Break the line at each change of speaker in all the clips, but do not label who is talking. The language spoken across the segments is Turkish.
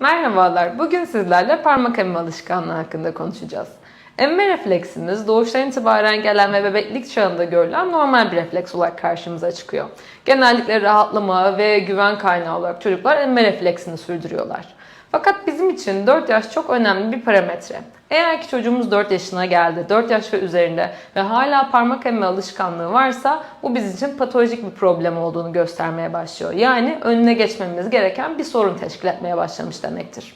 Merhabalar, bugün sizlerle parmak emme alışkanlığı hakkında konuşacağız. Emme refleksimiz doğuştan itibaren gelen ve bebeklik çağında görülen normal bir refleks olarak karşımıza çıkıyor. Genellikle rahatlama ve güven kaynağı olarak çocuklar emme refleksini sürdürüyorlar. Fakat bizim için 4 yaş çok önemli bir parametre. Eğer ki çocuğumuz 4 yaşına geldi, 4 yaş ve üzerinde ve hala parmak emme alışkanlığı varsa bu bizim için patolojik bir problem olduğunu göstermeye başlıyor. Yani önüne geçmemiz gereken bir sorun teşkil etmeye başlamış demektir.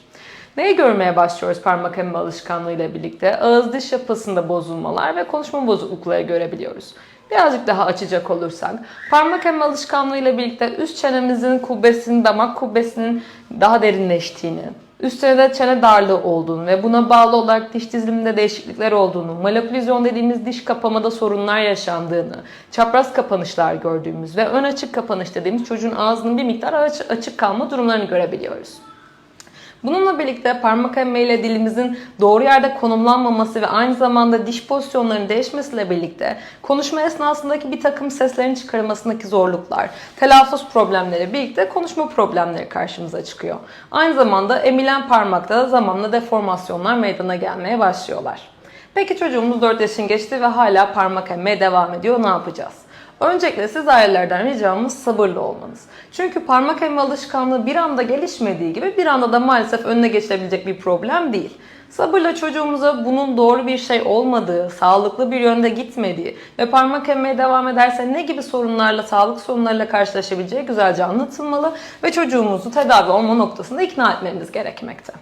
Neyi görmeye başlıyoruz parmak emme alışkanlığı ile birlikte? Ağız diş yapısında bozulmalar ve konuşma bozuklukları görebiliyoruz. Birazcık daha açacak olursak, parmak emme alışkanlığı ile birlikte üst çenemizin kubbesinin, damak kubbesinin daha derinleştiğini, üstüne de çene darlığı olduğunu ve buna bağlı olarak diş diziliminde değişiklikler olduğunu, malapülizyon dediğimiz diş kapamada sorunlar yaşandığını, çapraz kapanışlar gördüğümüz ve ön açık kapanış dediğimiz çocuğun ağzının bir miktar aç- açık kalma durumlarını görebiliyoruz. Bununla birlikte parmak emme ile dilimizin doğru yerde konumlanmaması ve aynı zamanda diş pozisyonlarının değişmesiyle birlikte konuşma esnasındaki bir takım seslerin çıkarılmasındaki zorluklar, telaffuz problemleri birlikte konuşma problemleri karşımıza çıkıyor. Aynı zamanda emilen parmakta da zamanla deformasyonlar meydana gelmeye başlıyorlar. Peki çocuğumuz 4 yaşını geçti ve hala parmak emmeye devam ediyor. Ne yapacağız? Öncelikle siz ailelerden ricamız sabırlı olmanız. Çünkü parmak emme alışkanlığı bir anda gelişmediği gibi bir anda da maalesef önüne geçilebilecek bir problem değil. Sabırla çocuğumuza bunun doğru bir şey olmadığı, sağlıklı bir yönde gitmediği ve parmak emmeye devam ederse ne gibi sorunlarla, sağlık sorunlarıyla karşılaşabileceği güzelce anlatılmalı ve çocuğumuzu tedavi olma noktasında ikna etmemiz gerekmekte.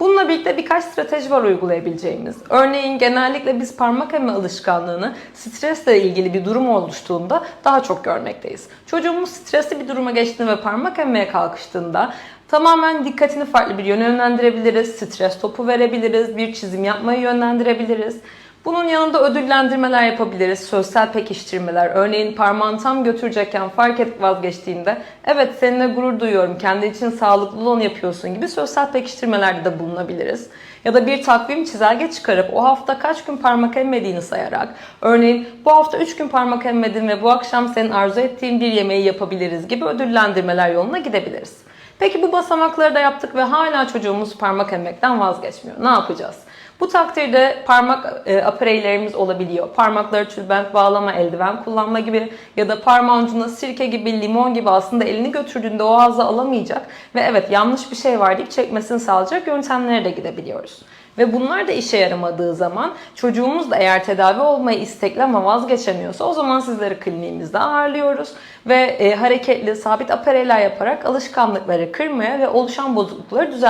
Bununla birlikte birkaç strateji var uygulayabileceğimiz. Örneğin genellikle biz parmak emme alışkanlığını stresle ilgili bir durum oluştuğunda daha çok görmekteyiz. Çocuğumuz stresli bir duruma geçtiğinde ve parmak emmeye kalkıştığında tamamen dikkatini farklı bir yöne yönlendirebiliriz. Stres topu verebiliriz, bir çizim yapmayı yönlendirebiliriz. Bunun yanında ödüllendirmeler yapabiliriz, sosyal pekiştirmeler. Örneğin parmağını tam götürecekken fark edip vazgeçtiğinde evet seninle gurur duyuyorum, kendi için sağlıklı olanı yapıyorsun gibi sosyal pekiştirmelerde de bulunabiliriz. Ya da bir takvim çizelge çıkarıp o hafta kaç gün parmak emmediğini sayarak örneğin bu hafta 3 gün parmak emmedin ve bu akşam senin arzu ettiğin bir yemeği yapabiliriz gibi ödüllendirmeler yoluna gidebiliriz. Peki bu basamakları da yaptık ve hala çocuğumuz parmak emmekten vazgeçmiyor. Ne yapacağız? Bu takdirde parmak e, apareylerimiz olabiliyor. Parmakları tülbent bağlama, eldiven kullanma gibi ya da parmağın ucuna sirke gibi, limon gibi aslında elini götürdüğünde o ağza alamayacak ve evet yanlış bir şey var deyip çekmesini sağlayacak yöntemlere de gidebiliyoruz. Ve bunlar da işe yaramadığı zaman çocuğumuz da eğer tedavi olmayı istekli ama vazgeçemiyorsa o zaman sizleri kliniğimizde ağırlıyoruz. Ve e, hareketli, sabit apareyler yaparak alışkanlıkları kırmaya ve oluşan bozuklukları düzeltmeye